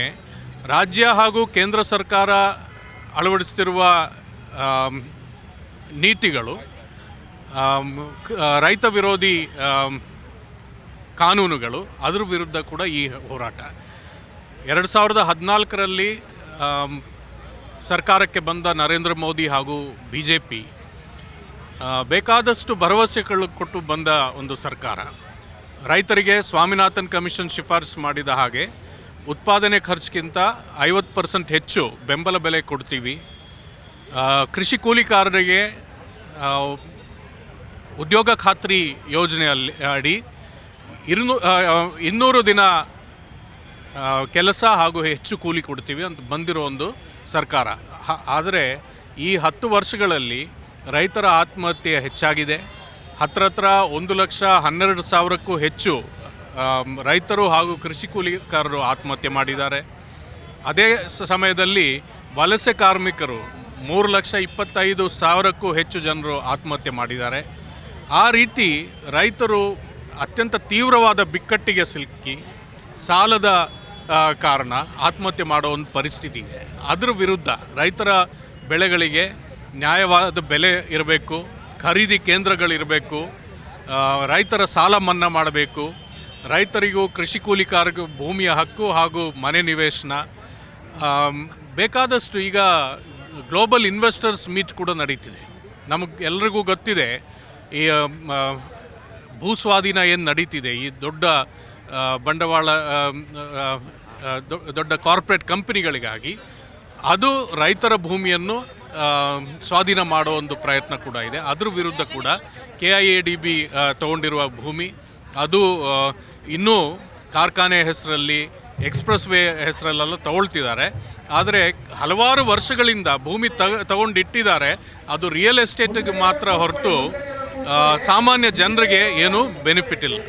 ರಾಜ್ಯ ಹಾಗೂ ಕೇಂದ್ರ ಸರ್ಕಾರ ಅಳವಡಿಸ್ತಿರುವ ನೀತಿಗಳು ರೈತ ವಿರೋಧಿ ಕಾನೂನುಗಳು, ಅದರ ವಿರುದ್ಧ ಕೂಡ ಈ ಹೋರಾಟ. ಎರಡು ಸಾವಿರದ ಹದಿನಾಲ್ಕರಲ್ಲಿ ಸರ್ಕಾರಕ್ಕೆ ಬಂದ ನರೇಂದ್ರ ಮೋದಿ ಹಾಗೂ ಬಿ ಜೆ ಪಿ ಬೇಕಾದಷ್ಟು ಭರವಸೆಗಳು ಕೊಟ್ಟು ಬಂದ ಒಂದು ಸರ್ಕಾರ. ರೈತರಿಗೆ ಸ್ವಾಮಿನಾಥನ್ ಕಮಿಷನ್ ಶಿಫಾರಸು ಮಾಡಿದ ಹಾಗೆ ಉತ್ಪಾದನೆ ಖರ್ಚಿಗಿಂತ ಐವತ್ತು ಪರ್ಸೆಂಟ್ ಹೆಚ್ಚು ಬೆಂಬಲ ಬೆಲೆ ಕೊಡ್ತೀವಿ. ಕೃಷಿ ಕೂಲಿಕಾರರಿಗೆ ಉದ್ಯೋಗ ಖಾತ್ರಿ ಯೋಜನೆಯಲ್ಲಿ ಅಡಿ ಇರುನೂ ಇನ್ನೂರು ದಿನ ಕೆಲಸ ಹಾಗೂ ಹೆಚ್ಚು ಕೂಲಿ ಕೊಡ್ತೀವಿ ಅಂತ ಬಂದಿರೋ ಒಂದು ಸರ್ಕಾರ. ಆದರೆ ಈ ಹತ್ತು ವರ್ಷಗಳಲ್ಲಿ ರೈತರ ಆತ್ಮಹತ್ಯೆ ಹೆಚ್ಚಾಗಿದೆ. ಹತ್ರ ಹತ್ರ ಒಂದು ಲಕ್ಷ ಹನ್ನೆರಡು ಸಾವಿರಕ್ಕೂ ಹೆಚ್ಚು ರೈತರು ಹಾಗೂ ಕೃಷಿ ಕೂಲಿಕಾರರು ಆತ್ಮಹತ್ಯೆ ಮಾಡಿದ್ದಾರೆ. ಅದೇ ಸಮಯದಲ್ಲಿ ವಲಸೆ ಕಾರ್ಮಿಕರು ಮೂರು ಲಕ್ಷ ಇಪ್ಪತ್ತೈದು ಸಾವಿರಕ್ಕೂ ಹೆಚ್ಚು ಜನರು ಆತ್ಮಹತ್ಯೆ ಮಾಡಿದ್ದಾರೆ. ಆ ರೀತಿ ರೈತರು ಅತ್ಯಂತ ತೀವ್ರವಾದ ಬಿಕ್ಕಟ್ಟಿಗೆ ಸಿಲುಕಿ, ಸಾಲದ ಕಾರಣ ಆತ್ಮಹತ್ಯೆ ಮಾಡೋ ಒಂದು ಪರಿಸ್ಥಿತಿ ಇದೆ. ಅದರ ವಿರುದ್ಧ ರೈತರ ಬೆಳೆಗಳಿಗೆ ನ್ಯಾಯವಾದ ಬೆಲೆ ಇರಬೇಕು, ಖರೀದಿ ಕೇಂದ್ರಗಳಿರಬೇಕು ರೈತರ ಸಾಲ ಮನ್ನಾ ಮಾಡಬೇಕು, ರೈತರಿಗೂ ಕೃಷಿ ಕೂಲಿಕಾರರಿಗೂ ಭೂಮಿಯ ಹಕ್ಕು ಹಾಗೂ ಮನೆ ನಿವೇಶನ ಬೇಕಾದಷ್ಟು ಈಗ ಗ್ಲೋಬಲ್ ಇನ್ವೆಸ್ಟರ್ಸ್ ಮೀಟ್ ಕೂಡ ನಡೀತಿದೆ. ನಮಗೆ ಎಲ್ರಿಗೂ ಗೊತ್ತಿದೆ, ಈ ಭೂಸ್ವಾಧೀನ ಏನು ನಡೀತಿದೆ? ಈ ದೊಡ್ಡ ಬಂಡವಾಳ ದೊಡ್ಡ ಕಾರ್ಪೊರೇಟ್ ಕಂಪನಿಗಳಿಗಾಗಿ ಅದು ರೈತರ ಭೂಮಿಯನ್ನು ಸ್ವಾಧೀನ ಮಾಡೋ ಒಂದು ಪ್ರಯತ್ನ ಕೂಡ ಇದೆ. ಅದ್ರ ವಿರುದ್ಧ ಕೂಡ K I A D B ತಗೊಂಡಿರುವ ಭೂಮಿ. ಅದು ಇನ್ನೂ ಕಾರ್ಖಾನೆ ಹೆಸರಲ್ಲಿ ಎಕ್ಸ್ಪ್ರೆಸ್ ವೇ ಹೆಸರಲ್ಲೆಲ್ಲ ತಗೊಳ್ತಿದ್ದಾರೆ. ಆದರೆ ಹಲವಾರು ವರ್ಷಗಳಿಂದ ಭೂಮಿ ತಗ ತಗೊಂಡಿಟ್ಟಿದ್ದಾರೆ. ಅದು ರಿಯಲ್ ಎಸ್ಟೇಟಿಗೆ ಮಾತ್ರ ಹೊರತು ಸಾಮಾನ್ಯ ಜನರಿಗೆ ಏನೂ ಬೆನಿಫಿಟ್ ಇಲ್ಲ.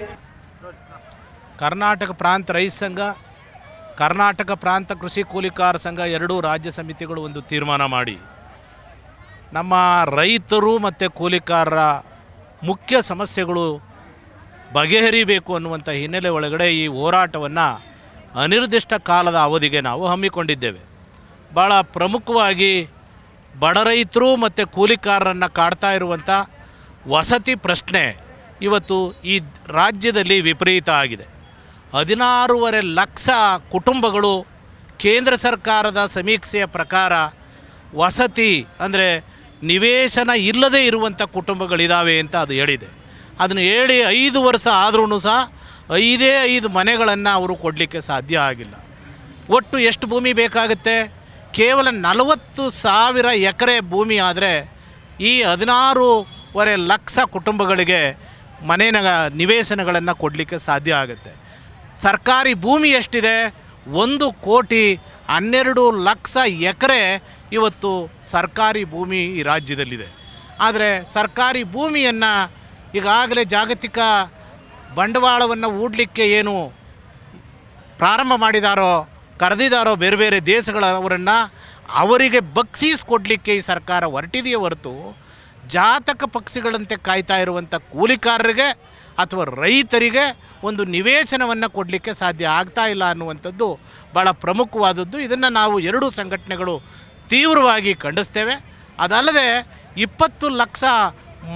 ಕರ್ನಾಟಕ ಪ್ರಾಂತ ರೈತ ಸಂಘ, ಕರ್ನಾಟಕ ಪ್ರಾಂತ ಕೃಷಿ ಕೂಲಿಕಾರ ಸಂಘ ಎರಡೂ ರಾಜ್ಯ ಸಮಿತಿಗಳು ಒಂದು ತೀರ್ಮಾನ ಮಾಡಿ. ನಮ್ಮ ರೈತರು ಮತ್ತು ಕೂಲಿಕಾರರ ಮುಖ್ಯ ಸಮಸ್ಯೆಗಳು ಬಗೆಹರಿಬೇಕು ಅನ್ನುವಂಥ ಹಿನ್ನೆಲೆ ಒಳಗಡೆ ಈ ಹೋರಾಟವನ್ನು ಅನಿರ್ದಿಷ್ಟ ಕಾಲದ ಅವಧಿಗೆ ನಾವು ಹಮ್ಮಿಕೊಂಡಿದ್ದೇವೆ. ಭಾಳ ಪ್ರಮುಖವಾಗಿ ಬಡ ರೈತರು ಮತ್ತು ಕೂಲಿಕಾರರನ್ನು ಕಾಡ್ತಾ ಇರುವಂಥ ವಸತಿ ಪ್ರಶ್ನೆ ಇವತ್ತು ಈ ರಾಜ್ಯದಲ್ಲಿ ವಿಪರೀತ ಆಗಿದೆ. ಹದಿನಾರೂವರೆ ಲಕ್ಷ ಕುಟುಂಬಗಳು ಕೇಂದ್ರ ಸರ್ಕಾರದ ಸಮೀಕ್ಷೆಯ ಪ್ರಕಾರ ವಸತಿ ಅಂದರೆ ನಿವೇಶನ ಇಲ್ಲದೇ ಇರುವಂಥ ಕುಟುಂಬಗಳಿದ್ದಾವೆ ಅಂತ ಅದು ಹೇಳಿದೆ. ಅದನ್ನು ಹೇಳಿ ಐದು ವರ್ಷ ಆದ್ರೂ ಸಹ ಐದೇ ಐದು ಮನೆಗಳನ್ನು ಅವರು ಕೊಡಲಿಕ್ಕೆ ಸಾಧ್ಯ ಆಗಿಲ್ಲ. ಒಟ್ಟು ಎಷ್ಟು ಭೂಮಿ ಬೇಕಾಗುತ್ತೆ? ಕೇವಲ ನಲವತ್ತು ಸಾವಿರ ಎಕರೆ ಭೂಮಿ ಆದರೆ ಈ ಹದಿನಾರೂವರೆ ಲಕ್ಷ ಕುಟುಂಬಗಳಿಗೆ ಮನೆನ ನಿವೇಶನಗಳನ್ನು ಕೊಡಲಿಕ್ಕೆ ಸಾಧ್ಯ ಆಗುತ್ತೆ. ಸರ್ಕಾರಿ ಭೂಮಿ ಎಷ್ಟಿದೆ? ಒಂದು ಕೋಟಿ ಹನ್ನೆರಡು ಲಕ್ಷ ಎಕರೆ ಇವತ್ತು ಸರ್ಕಾರಿ ಭೂಮಿ ಈ ರಾಜ್ಯದಲ್ಲಿದೆ. ಆದರೆ ಸರ್ಕಾರಿ ಭೂಮಿಯನ್ನು ಈಗಾಗಲೇ ಜಾಗತಿಕ ಬಂಡವಾಳವನ್ನು ಹೂಡಲಿಕ್ಕೆ ಏನು ಪ್ರಾರಂಭ ಮಾಡಿದಾರೋ, ಕರೆದಿದಾರೋ ಬೇರೆ ಬೇರೆ ದೇಶಗಳವರನ್ನು ಅವರಿಗೆ ಬಕ್ಷೀಸ್ಕೊಡ್ಲಿಕ್ಕೆ ಈ ಸರ್ಕಾರ ಹೊರಟಿದೆಯೇ ಹೊರತು ಜಾತಕ ಪಕ್ಷಿಗಳಂತೆ ಕಾಯ್ತಾ ಇರುವಂಥ ಕೂಲಿಕಾರರಿಗೆ ಅಥವಾ ರೈತರಿಗೆ ಒಂದು ನಿವೇಶನವನ್ನು ಕೊಡಲಿಕ್ಕೆ ಸಾಧ್ಯ ಆಗ್ತಾ ಇಲ್ಲ ಅನ್ನುವಂಥದ್ದು ಭಾಳ ಪ್ರಮುಖವಾದದ್ದು. ಇದನ್ನು ನಾವು ಎರಡೂ ಸಂಘಟನೆಗಳು ತೀವ್ರವಾಗಿ ಖಂಡಿಸ್ತೇವೆ. ಅದಲ್ಲದೆ ಇಪ್ಪತ್ತು ಲಕ್ಷ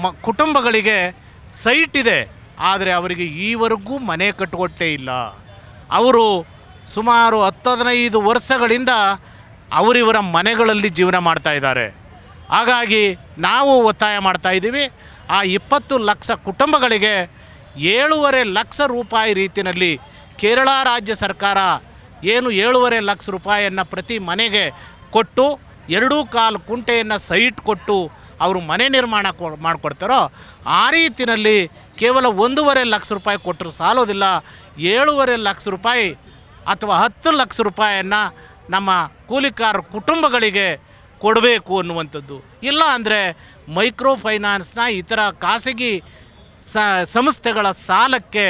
ಮ, ಕುಟುಂಬಗಳಿಗೆ ಸೈಟ್ ಇದೆ. ಆದರೆ ಅವರಿಗೆ ಈವರೆಗೂ ಮನೆ ಕಟ್ಟಿಕೊಟ್ಟೇ ಇಲ್ಲ. ಅವರು ಸುಮಾರು ಹತ್ತು ಹದಿನೈದು ವರ್ಷಗಳಿಂದ ಅವರಿವರ ಮನೆಗಳಲ್ಲಿ ಜೀವನ ಮಾಡ್ತಾ ಇದ್ದಾರೆ. ಹಾಗಾಗಿ ನಾವು ಒತ್ತಾಯ ಮಾಡ್ತಾ ಇದ್ದೀವಿ. ಆ ಇಪ್ಪತ್ತು ಲಕ್ಷ ಕುಟುಂಬಗಳಿಗೆ ಏಳೂವರೆ ಲಕ್ಷ ರೂಪಾಯಿ ರೀತಿಯಲ್ಲಿ ಕೇರಳ ರಾಜ್ಯ ಸರ್ಕಾರ ಏನು ಏಳೂವರೆ ಲಕ್ಷ ರೂಪಾಯಿಯನ್ನು ಪ್ರತಿ ಮನೆಗೆ ಕೊಟ್ಟು ಎರಡೂ ಕಾಲು ಕುಂಟೆಯನ್ನು ಸೈಟ್ ಕೊಟ್ಟು ಅವರು ಮನೆ ನಿರ್ಮಾಣ ಕೊ, ಮಾಡಿಕೊಡ್ತಾರೋ, ಆ ರೀತಿಯಲ್ಲಿ ಕೇವಲ ಒಂದೂವರೆ ಲಕ್ಷ ರೂಪಾಯಿ ಕೊಟ್ಟರು ಸಾಲೋದಿಲ್ಲ, ಏಳೂವರೆ ಲಕ್ಷ ರೂಪಾಯಿ ಅಥವಾ ಹತ್ತು ಲಕ್ಷ ರೂಪಾಯಿಯನ್ನು ನಮ್ಮ ಕೂಲಿಕಾರ ಕುಟುಂಬಗಳಿಗೆ ಕೊಡಬೇಕು ಅನ್ನುವಂಥದ್ದು. ಇಲ್ಲ ಅಂದರೆ ಮೈಕ್ರೋ ಫೈನಾನ್ಸ್ನ ಇತರ ಖಾಸಗಿ ಸಂಸ್ಥೆಗಳ ಸಾಲಕ್ಕೆ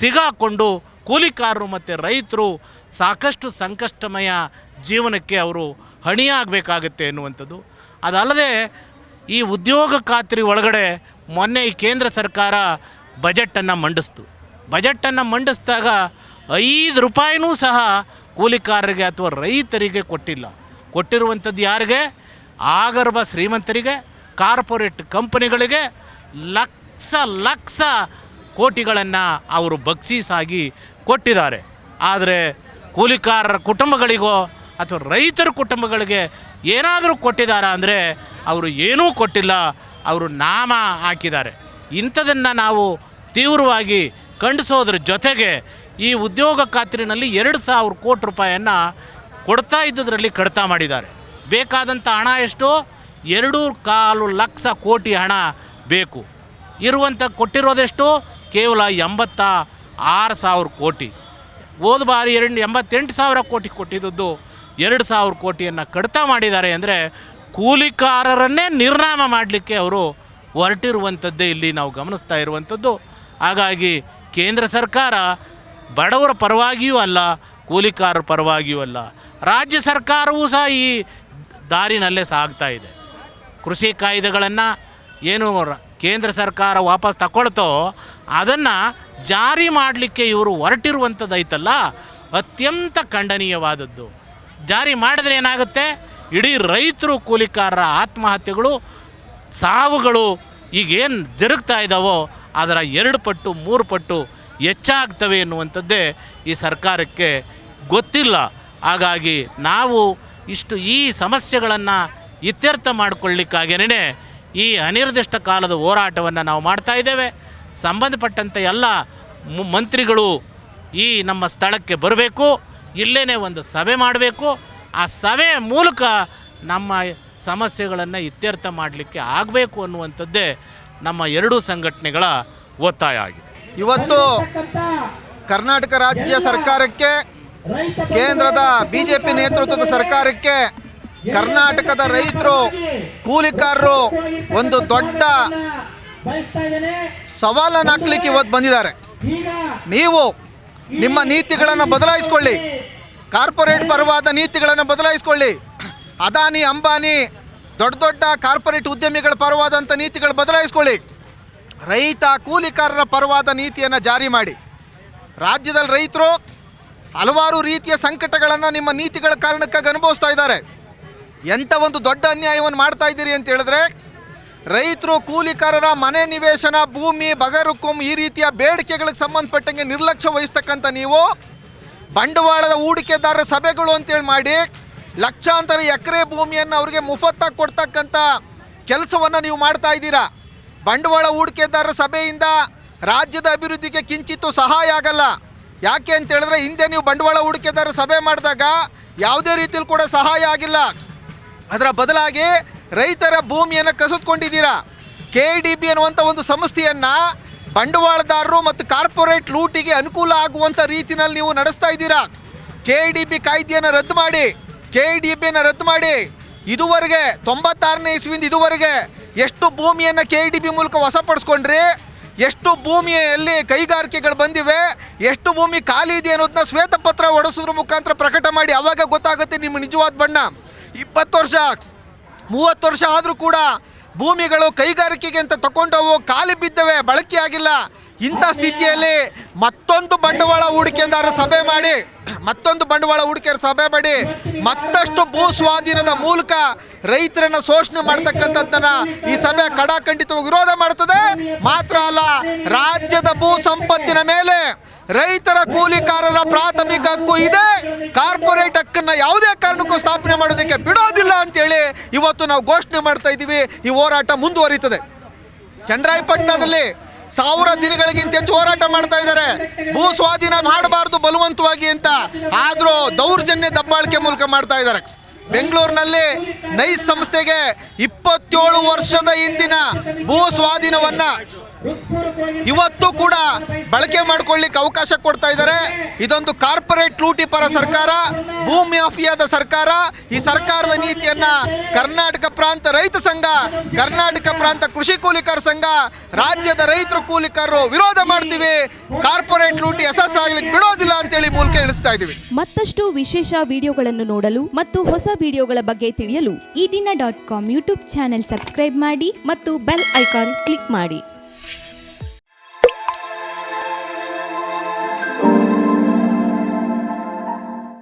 ಸಿಗಾಕೊಂಡು ಕೂಲಿಕಾರರು ಮತ್ತು ರೈತರು ಸಾಕಷ್ಟು ಸಂಕಷ್ಟಮಯ ಜೀವನಕ್ಕೆ ಅವರು ಹಣಿಯಾಗಬೇಕಾಗತ್ತೆ ಎನ್ನುವಂಥದ್ದು. ಅದಲ್ಲದೆ ಈ ಉದ್ಯೋಗ ಖಾತ್ರಿ ಒಳಗಡೆ ಮೊನ್ನೆ ಈ ಕೇಂದ್ರ ಸರ್ಕಾರ ಬಜೆಟನ್ನು ಮಂಡಿಸ್ತು. ಬಜೆಟನ್ನು ಮಂಡಿಸಿದಾಗ ಐದು ರೂಪಾಯಿನೂ ಸಹ ಕೂಲಿಕಾರರಿಗೆ ಅಥವಾ ರೈತರಿಗೆ ಕೊಟ್ಟಿಲ್ಲ. ಕೊಟ್ಟಿರುವಂಥದ್ದು ಯಾರಿಗೆ? ಆಗರ್ಭ ಶ್ರೀಮಂತರಿಗೆ, ಕಾರ್ಪೊರೇಟ್ ಕಂಪನಿಗಳಿಗೆ ಲಕ್ಷ ಲಕ್ಷ ಕೋಟಿಗಳನ್ನು ಅವರು ಬಕ್ಷೀಸಾಗಿ ಕೊಟ್ಟಿದ್ದಾರೆ. ಆದರೆ ಕೂಲಿಕಾರರ ಕುಟುಂಬಗಳಿಗೋ ಅಥವಾ ರೈತರ ಕುಟುಂಬಗಳಿಗೆ ಏನಾದರೂ ಕೊಟ್ಟಿದ್ದಾರೆ ಅಂದರೆ ಅವರು ಏನೂ ಕೊಟ್ಟಿಲ್ಲ, ಅವರು ನಾಮ ಹಾಕಿದ್ದಾರೆ. ಇಂಥದನ್ನು ನಾವು ತೀವ್ರವಾಗಿ ಖಂಡಿಸೋದ್ರ ಜೊತೆಗೆ ಈ ಉದ್ಯೋಗ ಖಾತ್ರಿನಲ್ಲಿ ಎರಡು ಸಾವಿರ ಕೋಟಿ ರೂಪಾಯಿಯನ್ನು ಕೊಡ್ತಾ ಇದ್ದದರಲ್ಲಿ ಕಡಿತ ಮಾಡಿದ್ದಾರೆ. ಬೇಕಾದಂಥ ಹಣ ಎಷ್ಟು? ಎರಡು ಕಾಲು ಲಕ್ಷ ಕೋಟಿ ಹಣ ಬೇಕು. ಇರುವಂಥ ಕೊಟ್ಟಿರೋದೆಷ್ಟು? ಕೇವಲ ಎಂಬತ್ತ ಆರು ಸಾವಿರ ಕೋಟಿ. ಹೋದ ಬಾರಿ ಎರಡು, ಎಂಬತ್ತೆಂಟು ಸಾವಿರ ಕೋಟಿ ಕೊಟ್ಟಿದ್ದದ್ದು ಎರಡು ಸಾವಿರ ಕೋಟಿಯನ್ನು ಕಡಿತ ಮಾಡಿದ್ದಾರೆ ಅಂದರೆ ಕೂಲಿಕಾರರನ್ನೇ ನಿರ್ನಾಮ ಮಾಡಲಿಕ್ಕೆ ಅವರು ಹೊರಟಿರುವಂಥದ್ದೇ ಇಲ್ಲಿ ನಾವು ಗಮನಿಸ್ತಾ ಇರುವಂಥದ್ದು. ಹಾಗಾಗಿ ಕೇಂದ್ರ ಸರ್ಕಾರ ಬಡವರ ಪರವಾಗಿಯೂ ಅಲ್ಲ, ಕೂಲಿಕಾರರ ಪರವಾಗಿಯೂ ಅಲ್ಲ. ರಾಜ್ಯ ಸರ್ಕಾರವೂ ಸಹ ಈ ದಾರಿನಲ್ಲೇ ಸಾಗ್ತಾ ಇದೆ. ಕೃಷಿ ಕಾಯ್ದೆಗಳನ್ನು ಏನು ಕೇಂದ್ರ ಸರ್ಕಾರ ವಾಪಸ್ ತಗೊಳ್ತೋ ಅದನ್ನು ಜಾರಿ ಮಾಡಲಿಕ್ಕೆ ಇವರು ಹೊರಟಿರುವಂಥದ್ದೈತಲ್ಲ ಅತ್ಯಂತ ಖಂಡನೀಯವಾದದ್ದು. ಜಾರಿ ಮಾಡಿದ್ರೆ ಏನಾಗುತ್ತೆ? ಇಡೀ ರೈತರು ಕೂಲಿಕಾರರ ಆತ್ಮಹತ್ಯೆಗಳು, ಸಾವುಗಳು ಈಗೇನು ಜರುಗ್ತಾ ಇದ್ದಾವೋ ಅದರ ಎರಡು ಪಟ್ಟು, ಮೂರು ಪಟ್ಟು ಹೆಚ್ಚಾಗ್ತವೆ ಎನ್ನುವಂಥದ್ದೇ ಈ ಸರ್ಕಾರಕ್ಕೆ ಗೊತ್ತಿಲ್ಲ. ಹಾಗಾಗಿ ನಾವು ಇಷ್ಟು ಈ ಸಮಸ್ಯೆಗಳನ್ನು ಇತ್ಯರ್ಥ ಮಾಡಿಕೊಳ್ಳಿಕ್ಕಾಗೇನೆ ಈ ಅನಿರ್ದಿಷ್ಟ ಕಾಲದ ಹೋರಾಟವನ್ನು ನಾವು ಮಾಡ್ತಾ ಇದ್ದೇವೆ. ಸಂಬಂಧಪಟ್ಟಂಥ ಎಲ್ಲ ಮಂತ್ರಿಗಳು ಈ ನಮ್ಮ ಸ್ಥಳಕ್ಕೆ ಬರಬೇಕು. ಇಲ್ಲೇ ಒಂದು ಸಭೆ ಮಾಡಬೇಕು. ಆ ಸಭೆ ಮೂಲಕ ನಮ್ಮ ಸಮಸ್ಯೆಗಳನ್ನು ಇತ್ಯರ್ಥ ಮಾಡಲಿಕ್ಕೆ ಆಗಬೇಕು ಅನ್ನುವಂಥದ್ದೇ ನಮ್ಮ ಎರಡೂ ಸಂಘಟನೆಗಳ ಒತ್ತಾಯ ಆಗಿದೆ. ಇವತ್ತು ಕರ್ನಾಟಕ ರಾಜ್ಯ ಸರ್ಕಾರಕ್ಕೆ ಕೇಂದ್ರದ ಬಿ ಜೆ ಪಿ ನೇತೃತ್ವದ ಸರ್ಕಾರಕ್ಕೆ ಕರ್ನಾಟಕದ ರೈತರು ಕೂಲಿಕಾರರು ಒಂದು ದೊಡ್ಡ ಸವಾಲನ್ನು ಹಾಕ್ಲಿಕ್ಕೆ ಇವತ್ತು ಬಂದಿದ್ದಾರೆ. ನೀವು ನಿಮ್ಮ ನೀತಿಗಳನ್ನು ಬದಲಾಯಿಸ್ಕೊಳ್ಳಿ. ಕಾರ್ಪೊರೇಟ್ ಪರವಾದ ನೀತಿಗಳನ್ನು ಬದಲಾಯಿಸ್ಕೊಳ್ಳಿ. ಅದಾನಿ, ಅಂಬಾನಿ, ದೊಡ್ಡ ದೊಡ್ಡ ಕಾರ್ಪೊರೇಟ್ ಉದ್ಯಮಿಗಳ ಪರವಾದಂಥ ನೀತಿಗಳು ಬದಲಾಯಿಸ್ಕೊಳ್ಳಿ. ರೈತ ಕೂಲಿಕಾರರ ಪರವಾದ ನೀತಿಯನ್ನು ಜಾರಿ ಮಾಡಿ. ರಾಜ್ಯದಲ್ಲಿ ರೈತರು ಹಲವಾರು ರೀತಿಯ ಸಂಕಟಗಳನ್ನು ನಿಮ್ಮ ನೀತಿಗಳ ಕಾರಣಕ್ಕಾಗಿ ಅನುಭವಿಸ್ತಾ ಇದ್ದಾರೆ. ಎಂಥ ಒಂದು ದೊಡ್ಡ ಅನ್ಯಾಯವನ್ನು ಮಾಡ್ತಾ ಇದ್ದೀರಿ ಅಂತ ಹೇಳಿದ್ರೆ ರೈತರು ಕೂಲಿಕಾರರ ಮನೆ ನಿವೇಶನ, ಭೂಮಿ, ಬಗರುಕುಂ ಈ ರೀತಿಯ ಬೇಡಿಕೆಗಳಿಗೆ ಸಂಬಂಧಪಟ್ಟಂಗೆ ನಿರ್ಲಕ್ಷ್ಯ ವಹಿಸ್ತಕ್ಕಂಥ ನೀವು ಬಂಡವಾಳದ ಹೂಡಿಕೆದಾರರ ಸಭೆಗಳು ಅಂತೇಳಿ ಮಾಡಿ ಲಕ್ಷಾಂತರ ಎಕರೆ ಭೂಮಿಯನ್ನು ಅವರಿಗೆ ಮುಫತ್ತಾಗಿ ಕೊಡ್ತಕ್ಕಂಥ ಕೆಲಸವನ್ನು ನೀವು ಮಾಡ್ತಾ ಇದ್ದೀರಾ? ಬಂಡವಾಳ ಹೂಡಿಕೆದಾರರ ಸಭೆಯಿಂದ ರಾಜ್ಯದ ಅಭಿವೃದ್ಧಿಗೆ ಕಿಂಚಿತ್ತು ಸಹಾಯ ಆಗಲ್ಲ. ಯಾಕೆ ಅಂತ ಹೇಳಿದ್ರೆ ಹಿಂದೆ ನೀವು ಬಂಡವಾಳ ಹೂಡಿಕೆದಾರರ ಸಭೆ ಮಾಡಿದಾಗ ಯಾವುದೇ ರೀತಿಯಲ್ಲಿ ಕೂಡ ಸಹಾಯ ಆಗಿಲ್ಲ. ಅದರ ಬದಲಾಗಿ ರೈತರ ಭೂಮಿಯನ್ನು ಕಸಿದುಕೊಂಡಿದ್ದೀರಾ? ಕೆ ಡಿ ಬಿ ಅನ್ನುವಂಥ ಒಂದು ಸಂಸ್ಥೆಯನ್ನು ಬಂಡವಾಳದಾರರು ಮತ್ತು ಕಾರ್ಪೊರೇಟ್ ಲೂಟಿಗೆ ಅನುಕೂಲ ಆಗುವಂಥ ರೀತಿಯಲ್ಲಿ ನೀವು ನಡೆಸ್ತಾ ಇದ್ದೀರಾ? ಕೆ ಡಿ ಬಿ ಕಾಯ್ದೆಯನ್ನು ರದ್ದು ಮಾಡಿ. ಕೆ ಡಿ ಬಿಯನ್ನು ರದ್ದು ಮಾಡಿ. ಇದುವರೆಗೆ, ತೊಂಬತ್ತಾರನೇ ಇಸ್ವಿಂದ ಇದುವರೆಗೆ ಎಷ್ಟು ಭೂಮಿಯನ್ನು ಕೆ ಡಿ ಬಿ ಮೂಲಕ ವಶಪಡಿಸ್ಕೊಂಡ್ರಿ? ಎಷ್ಟು ಭೂಮಿಯಲ್ಲಿ ಕೈಗಾರಿಕೆಗಳು ಬಂದಿವೆ? ಎಷ್ಟು ಭೂಮಿ ಖಾಲಿ ಇದೆ ಅನ್ನೋದನ್ನ ಶ್ವೇತಪತ್ರ ಹೊಡೆಸೋದ್ರ ಮುಖಾಂತರ ಪ್ರಕಟ ಮಾಡಿ. ಅವಾಗ ಗೊತ್ತಾಗುತ್ತೆ ನಿಮ್ಮ ನಿಜವಾದ ಬಣ್ಣ. ಇಪ್ಪತ್ತು ವರ್ಷ ಮೂವತ್ತು ವರ್ಷ ಆದರೂ ಕೂಡ ಭೂಮಿಗಳು ಕೈಗಾರಿಕೆಗೆ ಅಂತ ತಗೊಂಡವು ಖಾಲಿ ಬಿದ್ದವೆ ಬಳಕೆ ಆಗಿಲ್ಲ ಇಂಥ ಸ್ಥಿತಿಯಲ್ಲಿ ಮತ್ತೊಂದು ಬಂಡವಾಳ ಹೂಡಿಕೆದಾರರ ಸಭೆ ಮಾಡಿ, ಮತ್ತೊಂದು ಬಂಡವಾಳ ಹೂಡಿಕೆ ಸಭೆ ಮಾಡಿ, ಮತ್ತಷ್ಟು ಭೂ ಸ್ವಾಧೀನದ ಮೂಲಕ ರೈತರನ್ನ ಶೋಷಣೆ ಮಾಡ್ತಕ್ಕಂಥದ್ದನ್ನ ಈ ಸಭೆ ಕಡಾಖಂಡಿತವಾಗಿ ವಿರೋಧ ಮಾಡ್ತದೆ ಮಾತ್ರ ಅಲ್ಲ, ರಾಜ್ಯದ ಭೂ ಸಂಪತ್ತಿನ ಮೇಲೆ ರೈತರ ಕೂಲಿಕಾರರ ಪ್ರಾಥಮಿಕ ಹಕ್ಕು ಇದೆ. ಕಾರ್ಪೊರೇಟ್ ಹಕ್ಕನ್ನ ಯಾವುದೇ ಕಾರಣಕ್ಕೂ ಸ್ಥಾಪನೆ ಮಾಡೋದಕ್ಕೆ ಬಿಡೋದಿಲ್ಲ ಅಂತೇಳಿ ಇವತ್ತು ನಾವು ಘೋಷಣೆ ಮಾಡ್ತಾ ಇದ್ದೀವಿ. ಈ ಹೋರಾಟ ಮುಂದುವರಿತದೆ ಚಂದ್ರಾಯಪಟ್ಟಣದಲ್ಲಿ ಸಾವಿರ ದಿನಗಳಿಗಿಂತ ಹೆಚ್ಚು ಹೋರಾಟ ಮಾಡ್ತಾ ಇದ್ದಾರೆ. ಭೂ ಸ್ವಾಧೀನ ಮಾಡಬಾರ್ದು ಬಲವಂತವಾಗಿ ಅಂತ ಆದರೂ ದೌರ್ಜನ್ಯ ದಬ್ಬಾಳಿಕೆ ಮೂಲಕ ಮಾಡ್ತಾ ಇದ್ದಾರೆ. ಬೆಂಗಳೂರಿನಲ್ಲಿ ನೈಸ್ ಸಂಸ್ಥೆಗೆ ಇಪ್ಪತ್ತೇಳು ವರ್ಷದ ಹಿಂದಿನ ಭೂ ಸ್ವಾಧೀನವನ್ನ ಇವತ್ತು ಕೂಡ ಬಳಕೆ ಮಾಡ್ಕೊಳ್ಳಿಕ್ಕೆ ಅವಕಾಶ ಕೊಡ್ತಾ ಇದ್ದಾರೆ. ಇದೊಂದು ಕಾರ್ಪೊರೇಟ್ ಲೂಟಿ ಪರ ಸರ್ಕಾರ, ಭೂಮಿ ಮಾಫಿಯಾದ ಸರ್ಕಾರ. ಈ ಸರ್ಕಾರದ ನೀತಿಯನ್ನ ಕರ್ನಾಟಕ ಪ್ರಾಂತ ರೈತ ಸಂಘ, ಕರ್ನಾಟಕ ಪ್ರಾಂತ ಕೃಷಿ ಕೂಲಿಕಾರ ಸಂಘ, ರಾಜ್ಯದ ರೈತರು ಕೂಲಿಕಾರರು ವಿರೋಧ ಮಾಡ್ತೀವಿ. ಕಾರ್ಪೊರೇಟ್ ಲೂಟಿ ಯಶಸ್ಸಾಗ್ಲಿಕ್ಕೆ ಬಿಡೋದಿಲ್ಲ ಅಂತೇಳಿ ಮೂಲಕ ಇಳಿಸ್ತಾ ಇದ್ದೀವಿ. ಮತ್ತಷ್ಟು ವಿಶೇಷ ವಿಡಿಯೋಗಳನ್ನು ನೋಡಲು ಮತ್ತು ಹೊಸ ವಿಡಿಯೋಗಳ ಬಗ್ಗೆ ತಿಳಿಯಲು Eedina dot com YouTube channel subscribe ಮಾಡಿ ಮತ್ತು ಬೆಲ್ ಐಕಾನ್ ಕ್ಲಿಕ್ ಮಾಡಿ.